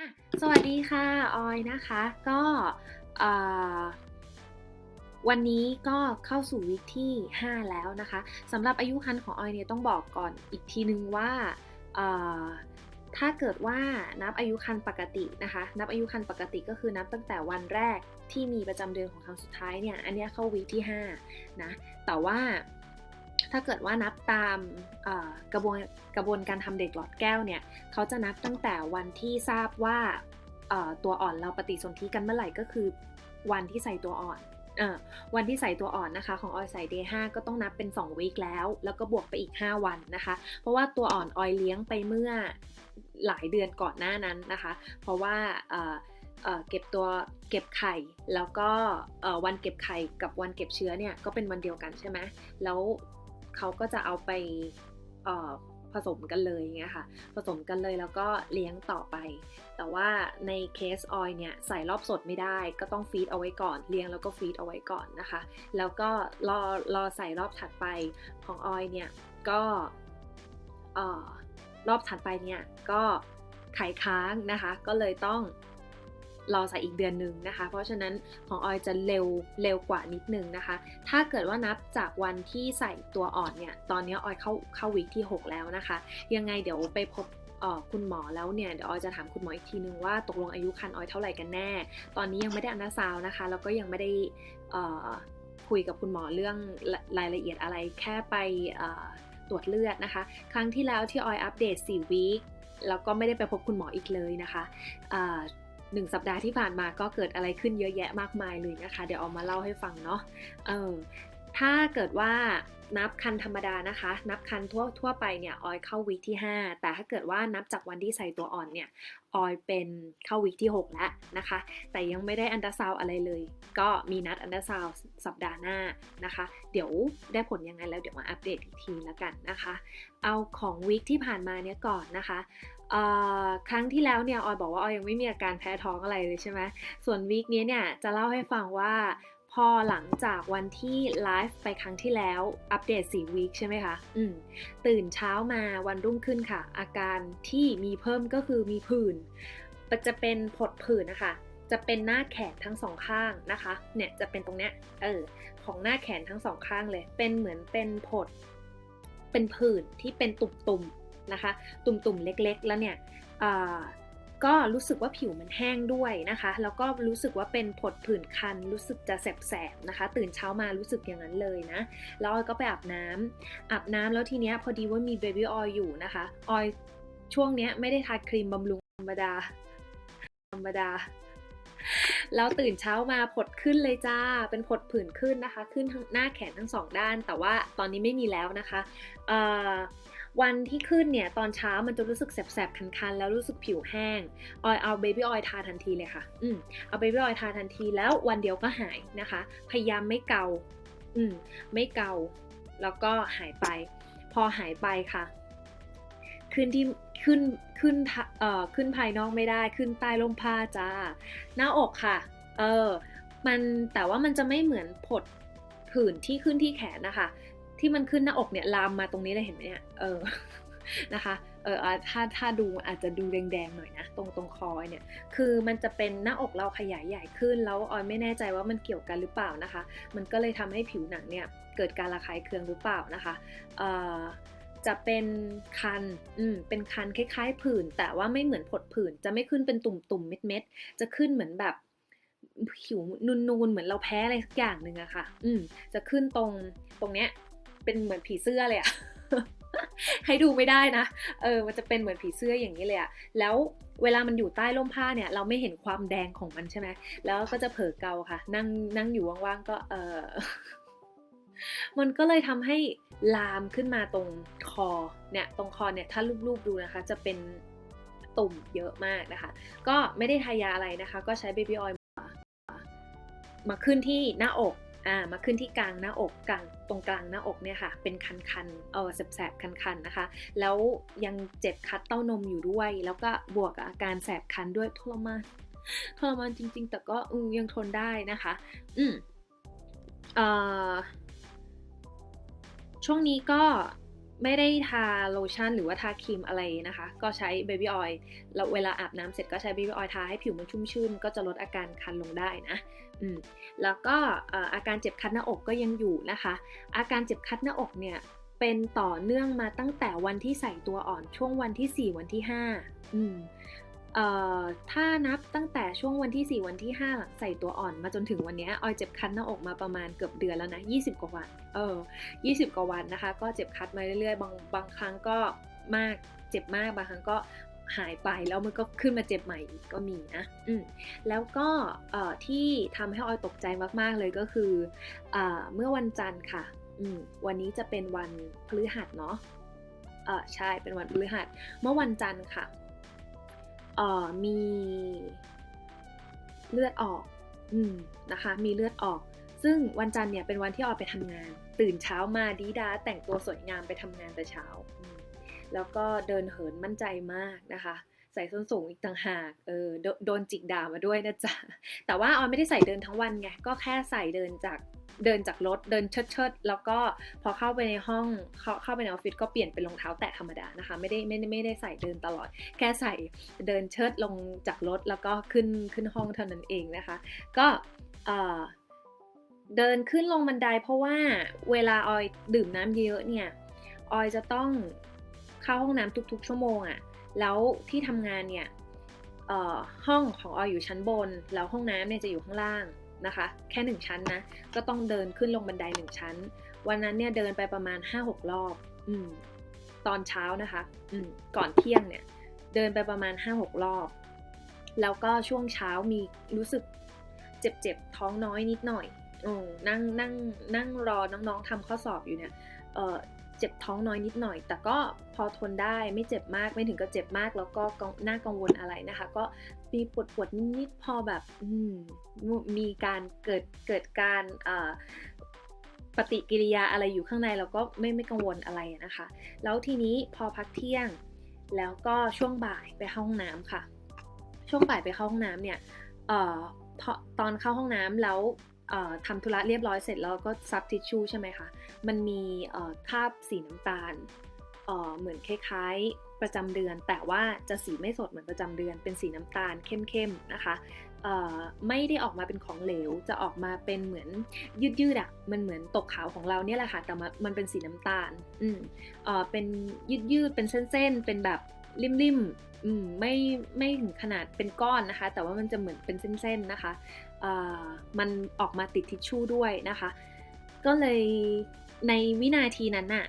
อะสวัสดีค่ะ ออยนะคะ ก็วันนี้ก็เข้าสู่วีคที่ 5 แล้วนะคะสำหรับอายุคันของออยเนี่ยต้องบอกก่อนอีกทีนึงว่าถ้าเกิดว่านับอายุคันปกตินะคะ นับอายุคันปกติก็คือนับตั้งแต่วันแรกที่มีประจำเดือนของครั้งสุดท้ายเนี่ย อันนี้เข้าวีคที่5นะ แต่ว่า ถ้าเกิดว่านับตามกระบวนกระบวนการทำเด็กหลอดแก้วเนี่ยเขาจะนับตั้งแต่วันที่ทราบว่าตัวอ่อนเราปฏิสนธิกันเมื่อไหร่ก็คือ วันที่ใส่ตัวอ่อนอวันที่ใส่ตัวอ่อนนะคะของออยใส่ day 5ก็ต้องนับเป็น2วีคแล้ว แล้วก็บวกไปอีก 5 วันนะคะ เพราะว่าตัวอ่อนออยเลี้ยงไปเมื่อหลายเดือนก่อนหน้านั้นนะคะ เพราะว่าเก็บตัวเก็บไข่ แล้วก็วันเก็บไข่กับวันเก็บเชื้อเนี่ยก็เป็นวันเดียวกันใช่ไหมแล้ว เขาก็จะเอาไปผสมกันเลยอย่างเงี้ยค่ะ ผสมกันเลยแล้วก็เลี้ยงต่อไป แต่ว่าในเคสออยเนี่ยใส่รอบสดไม่ได้ ก็ต้องฟีดเอาไว้ก่อน เลี้ยงแล้วก็ฟีดเอาไว้ก่อนนะคะ แล้วก็รอรอใส่รอบถัดไปของออยเนี่ยก็รอบถัดไปเนี่ยก็ไข่ค้างนะคะ ก็เลยต้อง รอใส่อีกเดือนหนึ่งนะคะ เพราะฉะนั้นของออยจะเร็วเร็วกว่านิดนึงนะคะ ถ้าเกิดว่านับจากวันที่ใส่ตัวอ่อนเนี่ย ตอนนี้ออยเข้าเข้าวีคที่ 6 แล้วนะคะ ยังไงเดี๋ยวไปพบคุณหมอแล้วเนี่ยเดี๋ยวออยจะถามคุณหมออีกทีนึงว่าตกลงอายุคันออยเท่าไหร่กันแน่ ตอนนี้ยังไม่ได้อนาซาวนะคะ แล้วก็ยังไม่ได้คุยกับคุณหมอเรื่องรายละเอียดอะไรแค่ไปตรวจเลือดนะคะ ครั้งที่แล้วที่ออยอัปเดต4วีคแล้วก็ไม่ได้ไปพบคุณหมออีกเลยนะคะ หนึ่งสัปดาห์ที่ผ่านมาก็เกิดอะไรขึ้นเยอะแยะมากมายเลยนะคะ เดี๋ยวเอามาเล่าให้ฟังเนาะเออถ้าเกิดว่านับคันธรรมดานะคะ นับคันทั่วทั่วไปเนี่ยออยเข้าวีคที่ 5 แต่ถ้าเกิดว่านับจากวันที่ใส่ตัวอ่อนเนี่ยออยเป็นเข้าวีคที่ 6 แล้วนะคะ แต่ยังไม่ได้อันดาซาวอะไรเลย ก็มีนัดอันดาซาวสัปดาห์หน้านะคะ เดี๋ยวได้ผลยังไงแล้วเดี๋ยวมาอัปเดตอีกทีแล้วกันนะคะ เอาของวีคที่ผ่านมาเนี่ยก่อนนะคะ ครั้งที่แล้วเนี่ยออยบอกว่าออยยังไม่มีอาการแพ้ท้องอะไรเลยใช่ไหมส่วนวีคนี้เนี่ยจะเล่าให้ฟังว่าพอหลังจากวันที่ไลฟ์ไปครั้งที่แล้วอัปเดต4วีคใช่ไหมคะ อืม ตื่นเช้ามาวันรุ่งขึ้นค่ะ อาการที่มีเพิ่มก็คือมีผื่นจะเป็นผดผื่นนะคะ จะเป็นหน้าแขนทั้งสองข้างนะคะ เนี่ยจะเป็นตรงเนี้ย เออ ของหน้าแขนทั้งสองข้างเลย เป็นเหมือนเป็นผด เป็นผื่นที่เป็นตุ่มๆ นะคะ ตุ่มๆเล็กๆ แล้วเนี่ยก็รู้สึกว่าผิวมันแห้งด้วยนะคะ แล้วก็รู้สึกว่าเป็นผดผื่นคัน รู้สึกจะแสบๆนะคะ ตื่นเช้ามารู้สึกอย่างนั้นเลยนะ แล้วออยก็ไปอาบน้ำอาบน้ำแล้วทีเนี้ยพอดีว่ามีเบบี้ออยอยู่นะคะ ออยช่วงเนี้ยไม่ได้ทาครีมบำรุงธรรมดา ธรรมดา แล้วตื่นเช้ามาผดขึ้นเลยจ้า เป็นผดผื่นขึ้นนะคะ ขึ้นทั้งหน้าแขนทั้งสองด้าน แต่ว่าตอนนี้ไม่มีแล้วนะคะ วันที่ขึ้นเนี่ย ตอนเช้ามันจะรู้สึกแสบๆ คันๆ แล้วรู้สึกผิวแห้ง ออยเอาเบบี้ออยทาทันทีเลยค่ะ อืมเอาเบบี้ออยทาทันทีแล้ววันเดียวก็หายนะคะ พยายามไม่เกา อืม ไม่เกา แล้วก็หายไป พอหายไปค่ะ ขึ้นที่ขึ้นขึ้นเอ่อขึ้นภายนอกไม่ได้ ขึ้นใต้ร่มผ้าจ้า หน้าอกค่ะ เออ มันแต่ว่ามันจะไม่เหมือนผดผื่นที่ขึ้นที่แขนนะคะ ที่มันขึ้นหน้าอกเนี่ยลามมาตรงนี้เลยเห็นไหมเนี่ยเออนะคะเออถ้าถ้าดูอาจจะดูแดงๆหน่อยนะ ตรงตรงคอเนี่ย คือมันจะเป็นหน้าอกเราขยายใหญ่ขึ้น แล้วออยไม่แน่ใจว่ามันเกี่ยวกันหรือเปล่านะคะ มันก็เลยทำให้ผิวหนังเนี่ยเกิดการระคายเคืองหรือเปล่านะคะเอ่อจะเป็นคัน อืม เป็นคันคล้ายๆผื่น แต่ว่าไม่เหมือนผดผื่น จะไม่ขึ้นเป็นตุ่มๆ เม็ดๆ จะขึ้นเหมือนแบบผิวนูนๆ เหมือนเราแพ้อะไรสักอย่างหนึ่งอะค่ะ อืม จะขึ้นตรงตรงเนี้ย เป็นเหมือนผีเสื้อเลยอะให้ดูไม่ได้นะ เออ มันจะเป็นเหมือนผีเสื้ออย่างนี้เลยอะแล้วเวลามันอยู่ใต้ร่มผ้าเนี่ย เราไม่เห็นความแดงของมันใช่ไหม แล้วก็จะเผลอเกาค่ะ นั่งนั่งอยู่ว่างๆ ก็ เออ มันก็เลยทำให้ลามขึ้นมาตรงคอ เนี่ย ตรงคอเนี่ย ถ้ารูปๆดูนะคะ จะเป็นตุ่มเยอะมากนะคะ ก็ไม่ได้ทายาอะไรนะคะ ก็ใช้เบบี้ออยล์มาขึ้นที่หน้าอก อ่ามาขึ้นที่กลางหน้าอกกลางตรงกลางหน้าอกเนี่ยค่ะ เป็นคันๆเออแสบๆคันๆนะคะ แล้วยังเจ็บคัดเต้านมอยู่ด้วย แล้วก็บวกกับอาการแสบคันด้วยทรมานทรมานจริง ๆ แต่ก็อยังทนได้นะคะ อืมเอ่อช่วงนี้ก็ ไม่ได้ทาโลชั่นหรือว่าทาครีมอะไรนะคะ ก็ใช้เบบี้ออยล์แล้วเวลาอาบน้ำเสร็จก็ใช้เบบี้ออยล์ทาให้ผิวมันชุ่มชื่น ก็จะลดอาการคันลงได้นะอืมแล้วก็อาการเจ็บคัดหน้าอกก็ยังอยู่นะคะ อาการเจ็บคัดหน้าอกเนี่ยเป็นต่อเนื่องมาตั้งแต่วันที่ใส่ตัวอ่อนช่วงวันที่ 4 วันที่5อืม ถ้านับตั้งแต่ช่วงวันที่ 4 วันที่ 5 หลังใส่ตัวอ่อนมาจนถึงวันนี้ออยเจ็บคัดหน้าอกมาประมาณเกือบเดือนแล้วนะ 20 กว่าวัน เออ 20 กว่าวันนะคะ ก็เจ็บคัดมาเรื่อยๆ บางบางครั้งก็มากเจ็บมากบางครั้งก็หายไปแล้วมันก็ขึ้นมาเจ็บใหม่อีกก็มีนะอืมแล้วก็เออที่ทำให้ออยตกใจมากๆเลยก็คือเออเมื่อวันจันทร์ค่ะอืมวันนี้จะเป็นวันพฤหัสเนาะเออใช่เป็นวันพฤหัส เมื่อวันจันทร์ค่ะ ออมีเลือดออกอืมนะคะ มีเลือดออก ซึ่งวันจันทร์เนี่ยเป็นวันที่ออกไปทำงาน ตื่นเช้ามาดีดาแต่งตัวสวยงามไปทำงานแต่เช้า แล้วก็เดินเหินมั่นใจมากนะคะ ส่ส้นสูงอีกต่างหาก เออโดนจิกด่ามาด้วยนะจ๊ะ แต่ว่าออยไม่ได้ใส่เดินทั้งวันไง ก็แค่ใส่เดินจากเดินจากรถเดินเชิดเชิดๆ แล้วก็พอเข้าไปในห้องเข้าเข้าไปในออฟฟิศก็เปลี่ยนเป็นรองเท้าแตะธรรมดานะคะ ไม่ได้ไม่ได้ไม่ได้ใส่เดินตลอด แค่ใส่เดินเชิดลงจากรถแล้วก็ขึ้นขึ้นห้องเท่านั้นเองนะคะ ก็เออเดินขึ้นลงบันไดเพราะว่าเวลาออยดื่มน้ำเยอะเนี่ยออยจะต้องเข้าห้องน้ำทุกๆ ชั่วโมงอะ่ะ แล้วที่ทำงานเนี่ยห้องของออยอยู่ชั้นบน แล้วห้องน้ำเนี่ยจะอยู่ข้างล่างนะคะ แค่หนึ่งชั้นนะ ก็ต้องเดินขึ้นลงบันไดหนึ่งชั้น วันนั้นเนี่ยเดินไปประมาณ 5-6 รอบอืมตอนเช้านะคะอืมก่อนเที่ยงเนี่ย เดินไปประมาณ 5-6 รอบ แล้วก็ช่วงเช้ามีรู้สึกเจ็บๆท้องน้อยนิดหน่อยอนั่งนั่งนั่งรอน้องๆทำข้อสอบอยู่เนี่ย เจ็บท้องน้อยนิดหน่อย แต่ก็พอทนได้ไม่เจ็บมากไม่ถึงกับเจ็บมาก แล้วก็น่ากังวลอะไรนะคะ ก็มีปวดปวดนิดๆพอแบบมีการเกิดเกิดการปฏิกิริยาอะไรอยู่ข้างในเราก็ไม่ไม่กังวลอะไรนะคะ แล้วทีนี้พอพักเที่ยง แล้วก็ช่วงบ่ายไปเข้าห้องน้ำค่ะ ช่วงบ่ายไปเข้าห้องน้ำเนี่ยออตอนเข้าห้องน้ำแล้ว ทำธุระเรียบร้อยเสร็จแล้วก็ซับทิชชู่ใช่ไหมคะ มันมีคราบสีน้ำตาลเหมือนคล้ายๆประจำเดือน แต่ว่าจะสีไม่สดเหมือนประจำเดือน เป็นสีน้ำตาลเข้มๆนะคะไม่ได้ออกมาเป็นของเหลว จะออกมาเป็นเหมือนยืดๆอะ่ะ มันเหมือนตกขาวของเราเนี่ยแหละค่ะ แต่มันเป็นสีน้ำตาล อืมเออเป็นยืดๆ เป็นเส้นๆ เป็นแบบริมๆ อืม ไม่ ไม่ถึงขนาดเป็นก้อนนะคะ แต่ว่ามันจะเหมือนเป็นเส้นๆ นะคะ มันออกมาติดทิชชู่ด้วยนะคะ ก็เลยในวินาทีนั้นน่ะ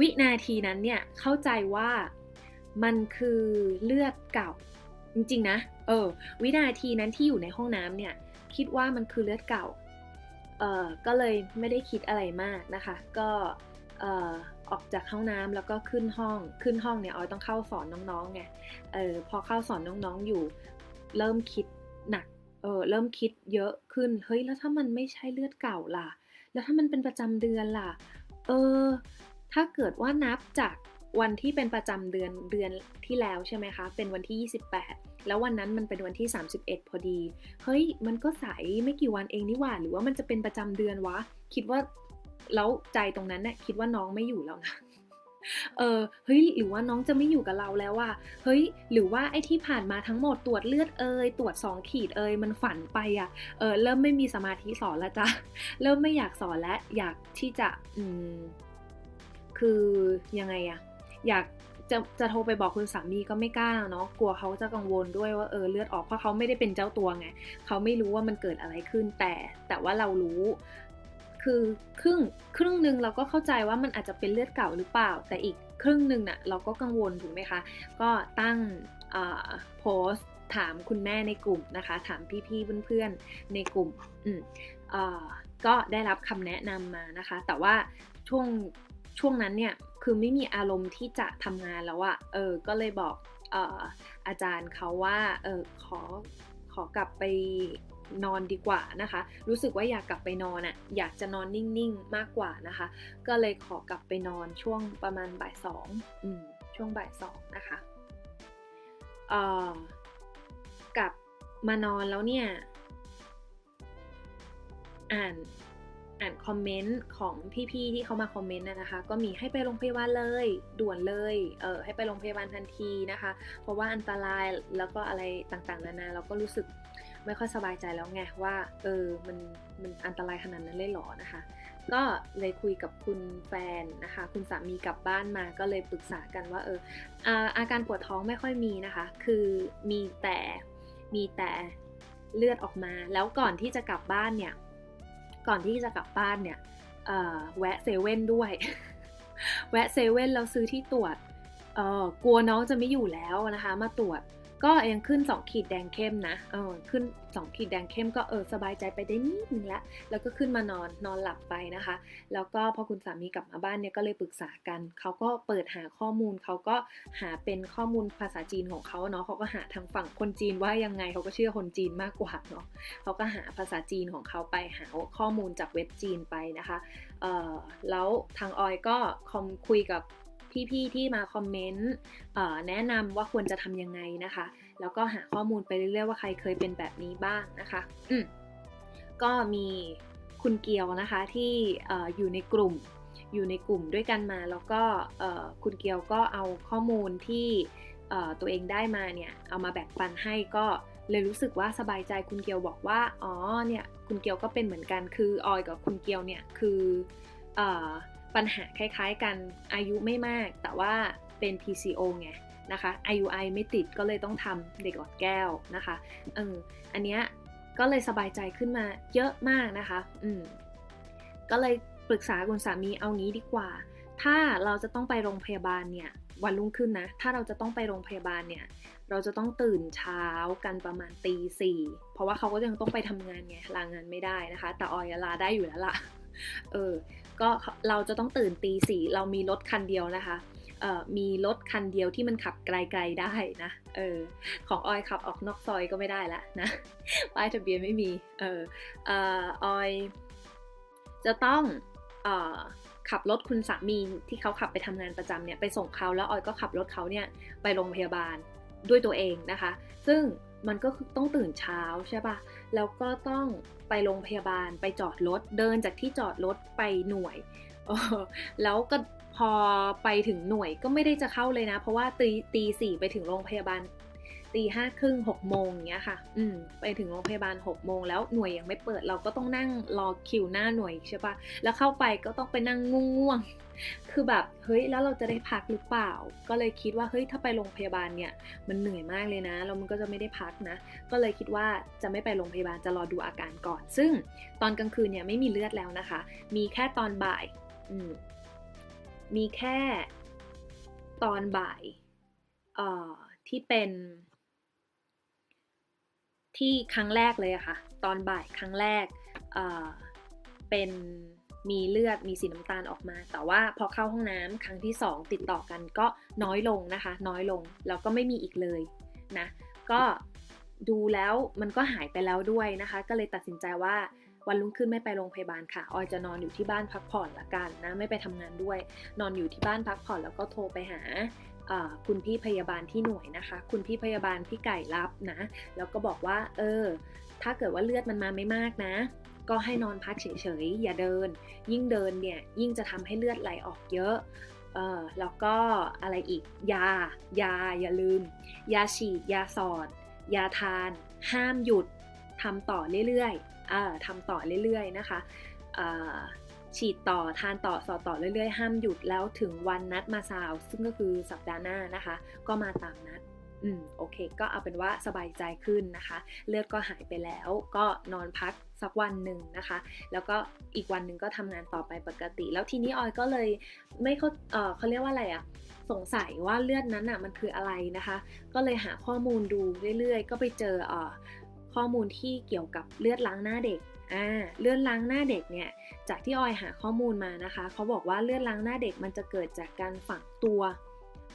วินาทีนั้นเนี่ยเข้าใจว่ามันคือเลือดเก่าจริงๆนะเออวินาทีนั้นที่อยู่ในห้องน้ำเนี่ยคิดว่ามันคือเลือดเก่าเออก็เลยไม่ได้คิดอะไรมากนะคะ ก็เออออกจากห้องน้ำแล้วก็ขึ้นห้องขึ้นห้องเนี่ยออยต้องเข้าสอนน้องๆไงเออพอเข้าสอนน้องๆอยู่ เริ่มคิดหนัก ออเริ่มคิดเยอะขึ้น เฮ้ย แล้วถ้ามันไม่ใช่เลือดเก่าล่ะ แล้วถ้ามันเป็นประจำเดือนล่ะ เออ ถ้าเกิดว่านับจากวันที่เป็นประจำเดือนเดือนที่แล้วใช่ไหมคะ เป็นวันที่ 28 แล้ววันนั้นมันเป็นวันที่ 31 พอดี เฮ้ย มันก็ใสไม่กี่วันเองนี่หว่า หรือว่ามันจะเป็นประจำเดือนวะ คิดว่า แล้วใจตรงนั้นเนี่ยคิดว่าน้องไม่อยู่แล้วนะ เออเฮ้ยหรือว่าน้องจะไม่อยู่กับเราแล้วว่าเฮ้ยหรือว่าไอ้ที่ผ่านมาทั้งหมดตรวจเลือดเอยตรวจสองขีดเอยมันฝันไปอะ่ะเออเริ่มไม่มีสมาธิสอนแล้วจ้ะเริ่มไม่อยากสอนและอยากที่จะอืมคือยังไงอะอยากจะจะโทรไปบอกคุณสามีก็ไม่กล้าเนาะกลัวเขาจะกังวลด้วยว่าเออเลือดออกเพราะเขาไม่ได้เป็นเจ้าตัวไงเขาไม่รู้ว่ามันเกิดอะไรขึ้นแต่แต่ว่าเรารู้ คือครึ่งครึ่งหนึ่งเราก็เข้าใจว่ามันอาจจะเป็นเลือดเก่าหรือเปล่า แต่อีกครึ่งหนึ่งน่ะเราก็กังวลถูกไหมคะ ก็ตั้งโพสถามคุณแม่ในกลุ่มนะคะ ถามพี่ๆเพื่อนๆในกลุ่มอืมก็ได้รับคำแนะนำมานะคะ แต่ว่าช่วงช่วงนั้นเนี่ยคือไม่มีอารมณ์ที่จะทำงานแล้วอะเออก็เลยบอกออาจารย์เขาว่าเออขอขอกลับไป นอนดีกว่านะคะ รู้สึกว่าอยากกลับไปนอนอะ่ะอยากจะนอนนิ่งๆมากกว่านะคะ ก็เลยขอกลับไปนอนช่วงประมาณบ่ายสองอช่วงบ่ายสองนะคะเอ่อกลับมานอนแล้วเนี่ย อ่านอ่านคอมเมนต์ของพี่ๆที่เขามาคอมเมนต์นะคะ ก็มีให้ไปโรงพยาบาลเลย ด่วนเลยเออให้ไปโรงพยาบาลทันทีนะคะ เพราะว่าอันตรายแล้วก็อะไรต่างๆนานาเราก็รู้สึก ไม่ค่อยสบายใจแล้วไงว่าเออมันมันอันตรายขนาดนั้นเลยหรอนะคะ ก็เลยคุยกับคุณแฟนนะคะ คุณสามีกลับบ้านมาก็เลยปรึกษากันว่าเอออาอาการปวดท้องไม่ค่อยมีนะคะ คือมีแต่มีแต่เลือดออกมา แล้วก่อนที่จะกลับบ้านเนี่ย ก่อนที่จะกลับบ้านเนี่ยแวะเซเว่นด้วย แวะเซเว่นแล้วซื้อที่ตรวจเออกลัวน้องจะไม่อยู่แล้วนะคะ มาตรวจ ก็ยังขึ้น 2 ขีดแดงเข้มนะเออขึ้น 2 ขีดแดงเข้มก็เออสบายใจไปได้นิดนึงละแล้วก็ขึ้นมานอนนอนหลับไปนะคะ แล้วก็พอคุณสามีกลับมาบ้านเนี่ยก็เลยปรึกษากันเขาก็เปิดหาข้อมูลเขาก็หาเป็นข้อมูลภาษาจีนของเขาเนาะเขาก็หาทางฝั่งคนจีนว่ายังไงเขาก็เชื่อคนจีนมากกว่าเนาะเขาก็หาภาษาจีนของเขาไปหาข้อมูลจากเว็บจีนไปนะคะเอ่อแล้วทางออยก็คอมคุยกับ พี่ๆที่มาคอมเมนต์แนะนำว่าควรจะทำยังไงนะคะ แล้วก็หาข้อมูลไปเรื่อยๆว่าใครเคยเป็นแบบนี้บ้างนะคะอืมก็มีคุณเกียวนะคะที่อยู่ในกลุ่มอยู่ในกลุ่มด้วยกันมา แล้วก็คุณเกียวก็เอาข้อมูลที่ตัวเองได้มาเนี่ยเอามาแบ่งปันให้ก็เลยรู้สึกว่าสบายใจคุณเกียวบอกว่าอ๋อเนี่ยคุณเกียวก็เป็นเหมือนกันคือออยกับคุณเกียวเนี่ยคืออ ปัญหาคล้ายๆกันอายุไม่มาก แต่ว่าเป็น PCO ไงนะคะ IUI ไม่ติดก็เลยต้องทำเด็กหลอดแก้วนะคะเอออันเนี้ยก็เลยสบายใจขึ้นมาเยอะมากนะคะ อืม ก็เลยปรึกษาคุณสามีเอางี้ดีกว่า ถ้าเราจะต้องไปโรงพยาบาลเนี่ย วันรุ่งขึ้นนะ ถ้าเราจะต้องไปโรงพยาบาลเนี่ย เราจะต้องตื่นเช้ากันประมาณตีสี่เพราะว่าเขาก็ยังต้องไปทำงานไง ลางานไม่ได้นะคะ แต่ออยลาได้อยู่แล้วล่ะ เออ ก็เราจะต้องตื่นตีสี่เรามีรถคันเดียวนะคะมีรถคันเดียวที่มันขับไกลๆได้นะเออของออยขับออกนอกซอยก็ไม่ได้ละนะป้ายทะเบียนไม่มีเอออออยจะต้องอขับรถคุณสามีที่เขาขับไปทำงานประจำเนี่ยไปส่งเขาแล้วออยก็ขับรถเขาเนี่ยไปโรงพยาบาลด้วยตัวเองนะคะ ซึ่งมันก็คือต้องตื่นเช้าใช่ป่ะ แล้วก็ต้องไปโรงพยาบาลไปจอดรถเดินจากที่จอดรถไปหน่วยแล้วก็พอไปถึงหน่วยก็ไม่ได้จะเข้าเลยนะ เพราะว่าตีตีสี่ไปถึงโรงพยาบาล ตีห้าครึ่งหกโมงเงี้ยค่ะ อืมไปถึงโรงพยาบาลหกโมงแล้วหน่วยยังไม่เปิดเราก็ต้องนั่งรอคิวหน้าหน่วยใช่ปะแล้วเข้าไปก็ต้องไปนั่งง่วงคือแบบเฮ้ยแล้วเราจะได้พักหรือเปล่า ก็เลยคิดว่าเฮ้ยถ้าไปโรงพยาบาลเนี่ยมันเหนื่อยมากเลยนะแล้วมันก็จะไม่ได้พักนะ ก็เลยคิดว่าจะไม่ไปโรงพยาบาลจะรอดูอาการก่อน ซึ่งตอนกลางคืนเนี่ยไม่มีเลือดแล้วนะคะ มีแค่ตอนบ่ายอืมมีแค่ตอนบ่ายที่เป็น ที่ครั้งแรกเลยอะค่ะ ตอนบ่ายครั้งแรกเเป็นมีเลือดมีสีน้ำตาลออกมา แต่ว่าพอเข้าห้องน้ำครั้งที่ 2 ติดต่อกันก็น้อยลงนะคะ น้อยลงแล้วก็ไม่มีอีกเลยนะก็ดูแล้วมันก็หายไปแล้วด้วยนะคะ ก็เลยตัดสินใจว่าวันรุ่งขึ้นไม่ไปโรงพยาบาลค่ะ ออยจะนอนอยู่ที่บ้านพักผ่อนละกันนะ ไม่ไปทำงานด้วย นอนอยู่ที่บ้านพักผ่อนแล้วก็โทรไปหา คุณพี่พยาบาลที่หน่วยนะคะ คุณพี่พยาบาลพี่ไก่รับนะ แล้วก็บอกว่าเออ ถ้าเกิดว่าเลือดมันมาไม่มากนะ ก็ให้นอนพักเฉยๆ อย่าเดิน ยิ่งเดินเนี่ยยิ่งจะทำให้เลือดไหลออกเยอะเออแล้วก็อะไรอีกยา ยาอย่าลืม ยาฉีด ยาสอด ยาทาน ห้ามหยุดทำต่อเรื่อยๆทำต่อเรื่อยๆนะคะ ฉีดต่อทานต่อสอดต่อเรื่อยๆ ห้ามหยุดแล้วถึงวันนัดมาซาว ซึ่งก็คือสัปดาห์หน้านะคะ ก็มาตามนัดอืมโอเค ก็เอาเป็นว่าสบายใจขึ้นนะคะ เลือดก็หายไปแล้ว ก็นอนพักสักวันหนึ่งนะคะ แล้วก็อีกวันหนึ่งก็ทำงานต่อไปปกติ แล้วทีนี้ออยก็เลยไม่เขาเออเขาเรียกว่าอะไรอะสงสัยว่าเลือดนั้นอะมันคืออะไรนะคะ ก็เลยหาข้อมูลดูเรื่อยๆ ก็ไปเจอเออข้อมูลที่เกี่ยวกับเลือดล้างหน้าเด็ก อ่าเลือดล้างหน้าเด็กเนี่ยจากที่ออยหาข้อมูลมานะคะเขาบอกว่าเลือดล้างหน้าเด็กมันจะเกิดจากการฝังตัว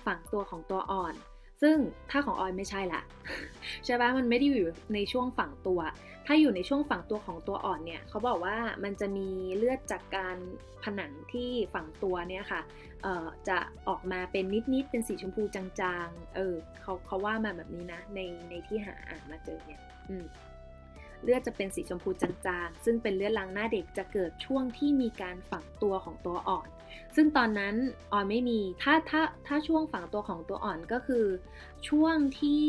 ฝังตัวของตัวอ่อน ซึ่งถ้าของออยไม่ใช่ละใช่ปะมันไม่ได้อยู่ในช่วงฝังตัว ถ้าอยู่ในช่วงฝังตัวของตัวอ่อนเนี่ยเขาบอกว่ามันจะมีเลือดจากการผนังที่ฝังตัวเนี่ยค่ะจะออกมาเป็นนิดๆเป็นสีชมพูจางๆเออเขาเขาว่ามาแบบนี้นะในในที่หาอ่านมาเจอเนี่ยอืม เลือดจะเป็นสีชมพูจางๆ ซึ่งเป็นเลือดล้างหน้าเด็กจะเกิดช่วงที่มีการฝังตัวของตัวอ่อน ซึ่งตอนนั้นออยไม่มี ถ้าถ้าถ้าช่วงฝังตัวของตัวอ่อนก็คือ ช่วงที่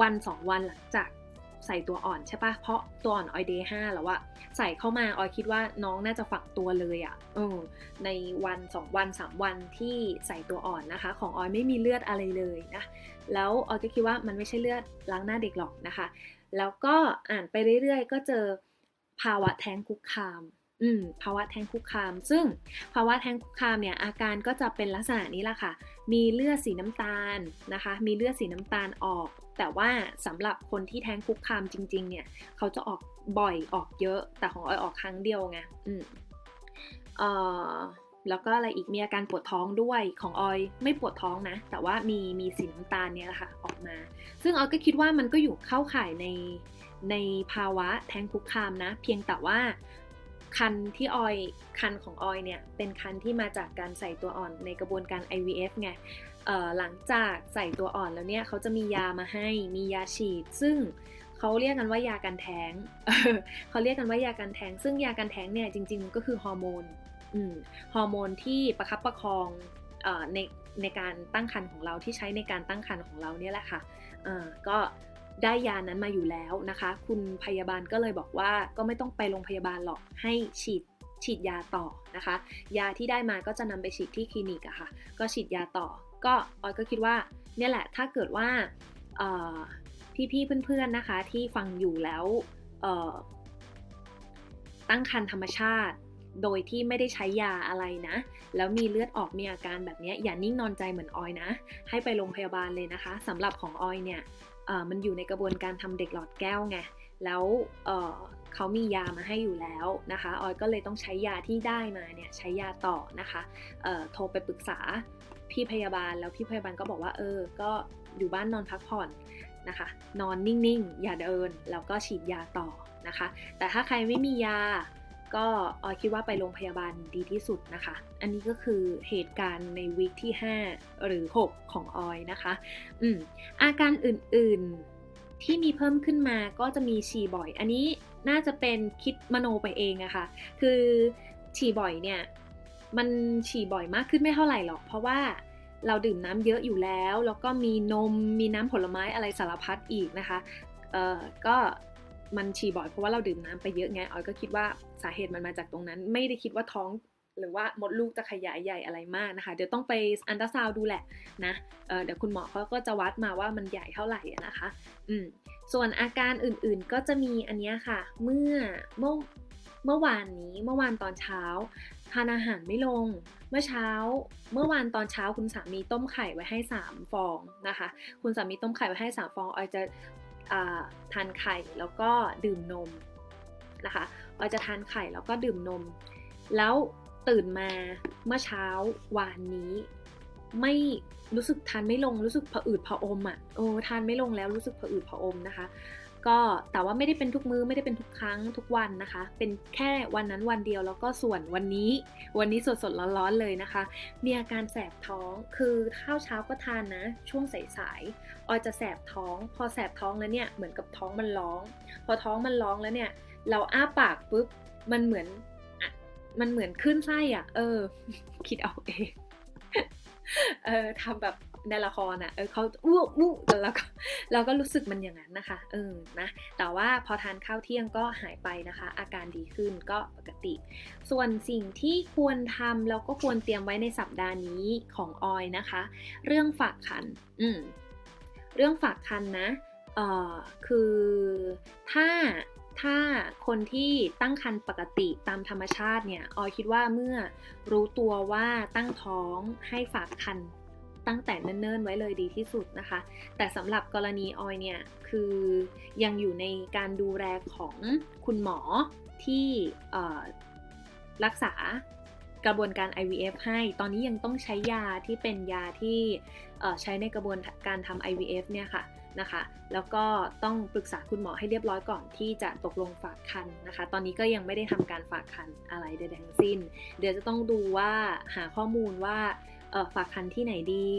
วันสองวันหลังจากใส่ตัวอ่อนใช่ปะเพราะตัวอ่อนออยเดย์ห้าแล้วอะใส่เข้ามาออยคิดว่าน้องน่าจะฝังตัวเลยอะเออในวันสองวันสามวันที่ใส่ตัวอ่อนนะคะ ของออยไม่มีเลือดอะไรเลยนะ แล้วออยก็คิดว่ามันไม่ใช่เลือดล้างหน้าเด็กหรอกนะคะ แล้วก็อ่านไปเรื่อยๆ ก็เจอภาวะแท้งคุกคามอืมภาวะแท้งคุกคาม ซึ่งภาวะแท้งคุกคามเนี่ยอาการก็จะเป็นลักษณะนี้แหละค่ะ มีเลือดสีน้ำตาลนะคะ มีเลือดสีน้ำตาลออก แต่ว่าสำหรับคนที่แท้งคุกคามจริง ๆ เนี่ยเขาจะออกบ่อยออกเยอะ แต่ของออยออกครั้งเดียวไง อืมเอ่อ แล้วก็อะไรอีกมีอาการปวดท้องด้วยของออยไม่ปวดท้องนะ แต่ว่ามีมีสีน้ำตาลเนี่ยแหละค่ะออกมา ซึ่งออยก็คิดว่ามันก็อยู่เข้าข่ายในในภาวะแท้งคุกคามนะ เพียงแต่ว่าคันที่ออยคันของออยเนี่ยเป็นคันที่มาจากการใส่ตัวอ่อนในกระบวนการ IVF ไงเอ่อหลังจากใส่ตัวอ่อนแล้วเนี่ยเขาจะมียามาให้มียาฉีด ซึ่งเขาเรียกกันว่ายากันแท้งเขาเรียกกันว่ายากันแท้ง ซึ่งยากันแท้งเนี่ยจริงๆมันก็คือฮอร์โมน ฮอร์โมนที่ประคับประคองอในในการตั้งครรภ์ของเราที่ใช้ในการตั้งครรภ์ของเราเนี่ยแหละค่ะก็ได้ยานั้นมาอยู่แล้วนะคะ คุณพยาบาลก็เลยบอกว่าก็ไม่ต้องไปโรงพยาบาลหรอกให้ฉีดฉีดยาต่อนะคะ ยาที่ได้มาก็จะนำไปฉีดที่คลินิกอะค่ะ ก็ฉีดยาต่อ ก็ออยก็คิดว่าเนี่ยแหละถ้าเกิดว่าพี่ๆเพื่อนๆนะคะที่ฟังอยู่แล้วตั้งครรภ์ธรรมชาติ โดยที่ไม่ได้ใช้ยาอะไรนะ แล้วมีเลือดออกมีอาการแบบนี้อย่านิ่งนอนใจเหมือนออยนะ ให้ไปโรงพยาบาลเลยนะคะสำหรับของออยเนี่ยมันอยู่ในกระบวนการทำเด็กหลอดแก้วไงแล้วเเขามียามาให้อยู่แล้วนะคะ ออยก็เลยต้องใช้ยาที่ได้มาเนี่ยใช้ยาต่อนะคะโทรไปปรึกษาพี่พยาบาลแล้วพี่พยาบาลก็บอกว่าเออ ก็อยู่บ้านนอนพักผ่อนนะคะ นอนนิ่งๆ อย่าเดิน แล้วก็ฉีดยาต่อนะคะ แต่ถ้าใครไม่มียา ก็ออยคิดว่าไปโรงพยาบาลดีที่สุดนะคะ อันนี้ก็คือเหตุการณ์ในวีคที่ 5 หรือ 6 ของออยนะคะ อืมอาการอื่นๆที่มีเพิ่มขึ้นมาก็จะมีฉี่บ่อย อันนี้น่าจะเป็นคิดมโนไปเองอะค่ะ คือฉี่บ่อยเนี่ย มันฉี่บ่อยมากขึ้นไม่เท่าไหร่หรอก เพราะว่าเราดื่มน้ำเยอะอยู่แล้ว แล้วก็มีนม มีน้ำผลไม้อะไรสารพัดอีกนะคะ เอ่อ ก็ มันฉี่บ่อยเพราะว่าเราดื่มน้ำไปเยอะไงออยก็คิดว่าสาเหตุมันมาจากตรงนั้น ไม่ได้คิดว่าท้องหรือว่ามดลูกจะขยายใหญ่อะไรมากนะคะ เดี๋ยวต้องไปอันตราซาวดูแหละนะเเดี๋ยวคุณหมอเขาก็จะวัดมาว่ามันใหญ่เท่าไหร่นะคะอืมส่วนอาการอื่นๆก็จะมีอันนี้ค่ะ เมื่อเมื่อเมื่อวานนี้เมื่อวานตอนเช้าทานอาหารไม่ลง เมื่อเช้า เมื่อวานตอนเช้าคุณสามีต้มไข่ไว้ให้ 3 ฟองนะคะ คุณสามีต้มไข่ไว้ให้ 3 ฟองออยจะ ทานไข่แล้วก็ดื่มนมนะคะออยจะทานไข่แล้วก็ดื่มนม แล้วตื่นมาเมื่อเช้าวานนี้ ไม่รู้สึกทานไม่ลงรู้สึกผะอืดผะอมอะ่ะโอ้ทานไม่ลงแล้วรู้สึกผะอืดผะอมนะคะ ก็แต่ว่าไม่ได้เป็นทุกมือ้อไม่ได้เป็นทุกครั้งทุกวันนะคะ เป็นแค่วันนั้นวันเดียวแล้วก็ส่วนวันนี้ วันนี้สดสดร้อนๆเลยนะคะ มีอาการแสบท้องคือข้าวเช้าก็ทานนะ ช่วงสายๆออยจะแสบท้อง พอแสบท้องแล้วเนี่ยเหมือนกับท้องมันร้อง พอท้องมันร้องแล้วเนี่ย เราอ้าปากปุ๊บมันเหมือนมันเหมือนขึ้นไส้อะ เออ คิดเอาเอง เออทำแบบในละครอะ เออเขาอ้วกมุแล้วก็เราก็รู้สึกมันอย่างนั้นนะคะ เออ นะ แต่ว่าพอทานข้าวเที่ยงก็หายไปนะคะ อาการดีขึ้นก็ปกติ ส่วนสิ่งที่ควรทำแล้วก็ควรเตรียมไว้ในสัปดาห์นี้ของออยนะคะ เรื่องฝากคัน อืม เรื่องฝากคันนะ เอ่อ คือถ้า ถ้าคนที่ตั้งครรภ์ปกติตามธรรมชาติเนี่ย ออยคิดว่าเมื่อรู้ตัวว่าตั้งท้องให้ฝากครรภ์ตั้งแต่เนิ่นๆไว้เลยดีที่สุดนะคะ แต่สำหรับกรณีออยเนี่ย คือยังอยู่ในการดูแลของคุณหมอที่รักษากระบวนการ IVF ให้ ตอนนี้ยังต้องใช้ยาที่เป็นยาที่ใช้ในกระบวนการทำ IVF เนี่ยค่ะ นะคะ แล้วก็ต้องปรึกษาคุณหมอให้เรียบร้อยก่อนที่จะตกลงฝากคันนะคะ ตอนนี้ก็ยังไม่ได้ทำการฝากคันอะไรใดๆทั้งสิ้น เดี๋ยวจะต้องดูว่าหาข้อมูลว่าฝากคันที่ไหนดี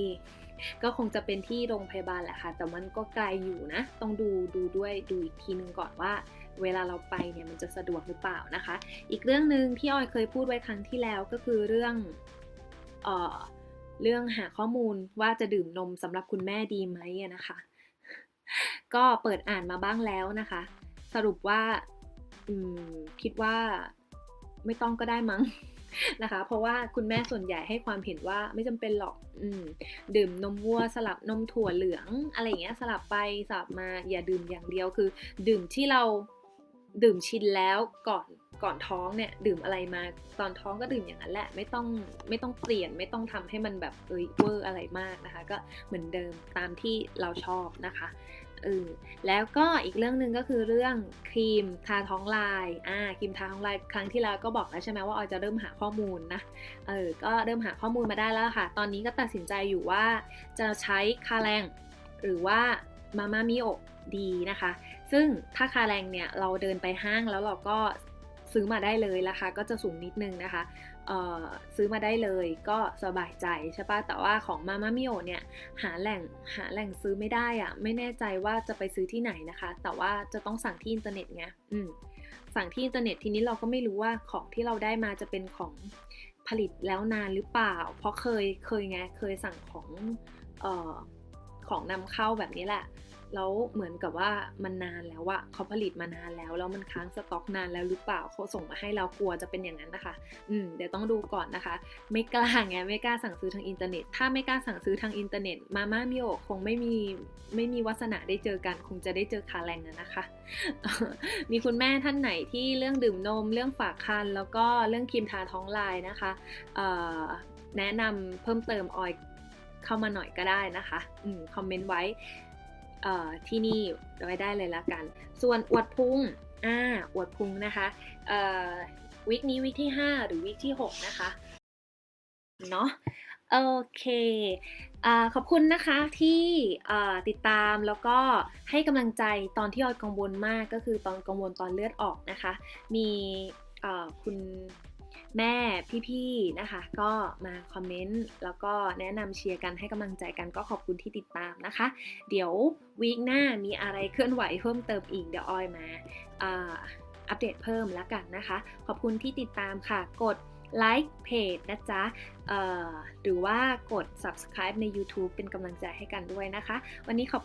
ก็คงจะเป็นที่โรงพยาบาลแหละค่ะ แต่มันก็ไกลอยู่นะ ต้องดูดูด้วยดูอีกทีนึงก่อนว่าเวลาเราไปเนี่ยมันจะสะดวกหรือเปล่านะคะ อีกเรื่องหนึ่งที่ออยเคยพูดไว้ครั้งที่แล้วก็คือเรื่องเออเรื่องหาข้อมูลว่าจะดื่มนมสำหรับคุณแม่ดีไหมนะคะ ก็เปิดอ่านมาบ้างแล้วนะคะ สรุปว่าคิดว่าไม่ต้องก็ได้มั้งนะคะ เพราะว่าคุณแม่ส่วนใหญ่ให้ความเห็นว่าไม่จำเป็นหรอกอืดื่มนมวัวสลับนมถั่วเหลือง อะไรอย่างเงี้ยสลับไปสลับมาอย่าดื่มอย่างเดียวคือ ดื่มที่เราดื่มชินแล้วก่อน ก่อนท้องเนี่ยดื่มอะไรมาตอนท้องก็ดื่มอย่างนั้นแหละไม่ต้องไม่ต้องเปลี่ยนไม่ต้องทำให้มันแบบเอ้ยเวอร์อะไรมากนะคะ ก็เหมือนเดิมตามที่เราชอบนะคะเออแล้วก็อีกเรื่องหนึ่งก็คือเรื่องครีมทาท้องลายอ่าครีมทาท้องลายครั้งที่แล้วก็บอกแล้วใช่ไหมว่าออยจะเริ่มหาข้อมูลนะเออก็เริ่มหาข้อมูลมาได้แล้วค่ะ ตอนนี้ก็ตัดสินใจอยู่ว่าจะใช้คาแรงหรือว่ามาม่ามิโอดีนะคะ ซึ่งถ้าคาแรงเนี่ยเราเดินไปห้างแล้วเราก็ ซื้อมาได้เลยราคาก็จะสูงนิดนึงนะคะเออซื้อมาได้เลยก็สบายใจใช่ปะแต่ว่าของมาม่ามิโอเนี่ยหาแหล่งหาแหล่งซื้อไม่ได้อะไม่แน่ใจว่าจะไปซื้อที่ไหนนะคะ แต่ว่าจะต้องสั่งที่อินเทอร์เน็ตไงอืมสั่งที่อินเทอร์เน็ตทีนี้เราก็ไม่รู้ว่าของที่เราได้มาจะเป็นของผลิตแล้วนานหรือเปล่า เพราะเคยเคยไงเคยสั่งของเออของนำเข้าแบบนี้แหละ แล้วเหมือนกับว่ามันนานแล้วอะเขาผลิตมานานแล้วแล้วมันค้างสต็อกนานแล้วหรือเปล่าเขาส่งมาให้เรากลัวจะเป็นอย่างนั้นนะคะ อืมเดี๋ยวต้องดูก่อนนะคะ ไม่กล้าไงไม่กล้าสั่งซื้อทางอินเทอร์เน็ต ถ้าไม่กล้าสั่งซื้อทางอินเทอร์เน็ตมาม่ามิโอคงไม่มีไม่มีวาสนาได้เจอกันคงจะได้เจอคาแรงอะนะคะ มีคุณแม่ท่านไหนที่เรื่องดื่มนม เรื่องฝากคันแล้วก็เรื่องครีมทาท้องลายนะคะเอ่อแนะนำเพิ่มเติมออยเข้ามาหน่อยก็ได้นะคะ อืม คอมเมนต์ไว้ ที่นี่ไว้ได้เลยละกัน ส่วนอวดพุงอ่าอวดพุงนะคะวิกนี้วิกที่ 5 หรือวิกที่ 6 นะคะเนาะโอเคอขอบคุณนะคะที่ติดตามแล้วก็ให้กำลังใจตอนที่ออยกังวลมากก็คือตอนกังวลตอนเลือดออกนะคะ มีคุณ แม่พี่ๆนะคะ ก็มาคอมเมนต์แล้วก็แนะนำเชียร์กันให้กำลังใจกันก็ขอบคุณที่ติดตามนะคะ เดี๋ยววีคหน้ามีอะไรเคลื่อนไหวเพิ่มเติมอีกเดี๋ยวออยมาอัปเดตเพิ่มแล้วกันนะคะ ขอบคุณที่ติดตามค่ะ กดไลค์เพจนะจ๊ะหรือว่ากด subscribe ใน YouTube เป็นกำลังใจให้กันด้วยนะคะ วันนี้ขอบ